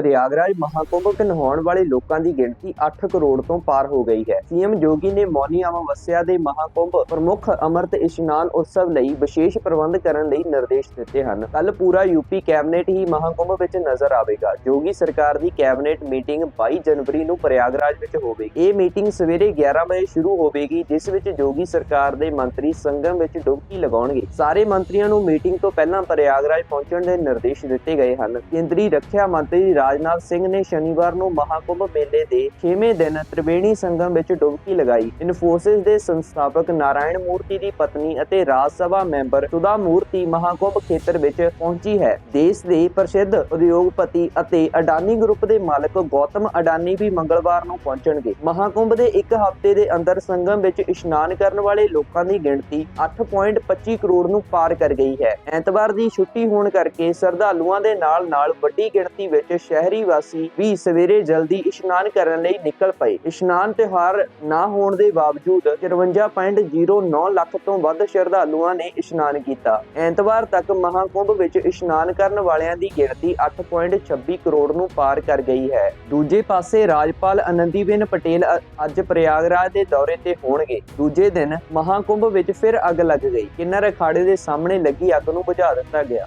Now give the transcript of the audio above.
ਪ੍ਰਯਾਗਰਾਜ ਮਹਾਕੁੰਭ ਨਹਾਉਣ ਵਾਲੇ ਲੋਕਾਂ ਦੀ ਗਿਣਤੀ 8 ਕਰੋੜ ਤੋਂ ਪਾਰ ਹੋ ਗਈ ਹੈ। ਸੀਐਮ ਜੋਗੀ ਨੇ ਮੌਨੀ ਅਮਾਵਸਿਆ ਦੇ ਮਹਾਕੁੰਭ ਪ੍ਰਮੁੱਖ ਅੰਮ੍ਰਿਤ ਇਸ਼ਨਾਨ ਉਤਸਵ ਲਈ ਵਿਸ਼ੇਸ਼ ਪ੍ਰਬੰਧ ਕਰਨ ਲਈ ਨਿਰਦੇਸ਼ ਦਿੱਤੇ ਹਨ। ਕੱਲ ਪੂਰਾ ਯੂਪੀ ਕੈਬਨਿਟ ਹੀ ਮਹਾਕੁੰਭ ਵਿੱਚ ਨਜ਼ਰ ਆਵੇਗਾ। ਜੋਗੀ ਸਰਕਾਰ ਦੀ ਕੈਬਨਿਟ ਮੀਟਿੰਗ 22 ਜਨਵਰੀ ਨੂੰ ਪ੍ਰਯਾਗਰਾਜ ਵਿੱਚ ਹੋਵੇਗੀ। ਇਹ ਮੀਟਿੰਗ ਸਵੇਰੇ 11 ਵਜੇ ਸ਼ੁਰੂ ਹੋਵੇਗੀ, ਜਿਸ ਵਿੱਚ ਜੋਗੀ ਸਰਕਾਰ ਦੇ ਮੰਤਰੀ ਸੰਗਮ ਵਿੱਚ ਡੁਬਕੀ ਲਗਾਉਣਗੇ। ਸਾਰੇ ਮੰਤਰੀਆਂ ਨੂੰ ਮੀਟਿੰਗ ਤੋਂ ਪਹਿਲਾਂ ਪ੍ਰਯਾਗਰਾਜ ਪਹੁੰਚਣ ਦੇ ਨਿਰਦੇਸ਼ ਦਿੱਤੇ ਗਏ ਹਨ। ਕੇਂਦਰੀ ਰੱਖਿਆ ਮੰਤਰੀ ਰਾਜਨਾਥ ਸਿੰਘ ਨੇ ਸ਼ਨੀਵਾਰ ਨੂੰ ਮਹਾਕੁੰਭ ਮੇਲੇ ਦੇ 6ਵੇਂ ਦਿਨ ਤ੍ਰਿਵੇਣੀ ਸੰਗਮ ਵਿੱਚ ਡੁਬਕੀ ਲਗਾਈ। ਇਨਫੋਸਿਸ ਦੇ ਸੰਸਥਾਪਕ ਨਾਰਾਇਣ ਮੂਰਤੀ ਦੀ ਪਤਨੀ ਅਤੇ ਰਾਜ ਸਭਾ ਮੈਂਬਰ ਸੁਧਾ ਮੂਰਤੀ ਮਹਾਕੁੰਭ ਖੇਤਰ ਵਿੱਚ ਪਹੁੰਚੀ ਹੈ। ਦੇਸ਼ ਦੇ ਪ੍ਰਸਿੱਧ ਉਦਯੋਗਪਤੀ ਅਤੇ ਅਡਾਨੀ ਗਰੁੱਪ ਦੇ ਮਾਲਕ ਗੌਤਮ ਅਡਾਨੀ ਵੀ ਮੰਗਲਵਾਰ ਨੂੰ ਪਹੁੰਚਣਗੇ। ਮਹਾਕੁੰਭ ਦੇ ਇੱਕ ਹਫ਼ਤੇ ਦੇ ਅੰਦਰ ਸੰਗਮ ਵਿੱਚ ਇਸ਼ਨਾਨ ਕਰਨ ਵਾਲੇ ਲੋਕਾਂ ਦੀ ਗਿਣਤੀ 8.25 ਕਰੋੜ ਨੂੰ ਪਾਰ ਕਰ ਗਈ ਹੈ। ਐਤਵਾਰ ਦੀ ਛੁੱਟੀ ਹੋਣ ਕਰਕੇ ਸ਼ਰਧਾਲੂਆਂ ਦੇ ਨਾਲ-ਨਾਲ ਵੱਡੀ ਗਿਣਤੀ ਵਿੱਚ ਸ਼ਹਿਰੀ ਵਾਸੀ ਵੀ ਸਵੇਰੇ ਜਲਦੀ ਇਸ਼ਨਾਨ ਕਰਨ ਲਈ ਨਿਕਲ ਪਏ। ਇਸ਼ਨਾਨ ਤਿਉਹਾਰ ਨਾ ਹੋਣ ਦੇ ਬਾਵਜੂਦ 54.09 ਲੱਖ ਤੋਂ ਵੱਧ ਸ਼ਰਧਾਲੂਆਂ ਨੇ ਇਸ਼ਨਾਨ ਕੀਤਾ। ਐਤਵਾਰ ਤੱਕ ਮਹਾਕੁੰਭ ਵਿੱਚ ਇਸ਼ਨਾਨ ਕਰਨ ਵਾਲਿਆਂ ਦੀ ਗਿਣਤੀ 8.26 ਕਰੋੜ ਨੂੰ ਪਾਰ ਕਰ ਗਈ ਹੈ। ਦੂਜੇ ਪਾਸੇ ਰਾਜਪਾਲ ਆਨੰਦੀਬੇਨ ਪਟੇਲ ਅੱਜ ਪ੍ਰਯਾਗਰਾਜ ਦੇ ਦੌਰੇ ਤੇ ਹੋਣਗੇ। ਦੂਜੇ ਦਿਨ ਮਹਾਕੁੰਭ ਵਿੱਚ ਫਿਰ ਅੱਗ ਲੱਗ ਗਈ। ਕਿੰਨਰ ਅਖਾੜੇ ਦੇ ਸਾਹਮਣੇ ਲੱਗੀ ਅੱਗ ਨੂੰ ਬੁਝਾ ਦਿੱਤਾ ਗਿਆ।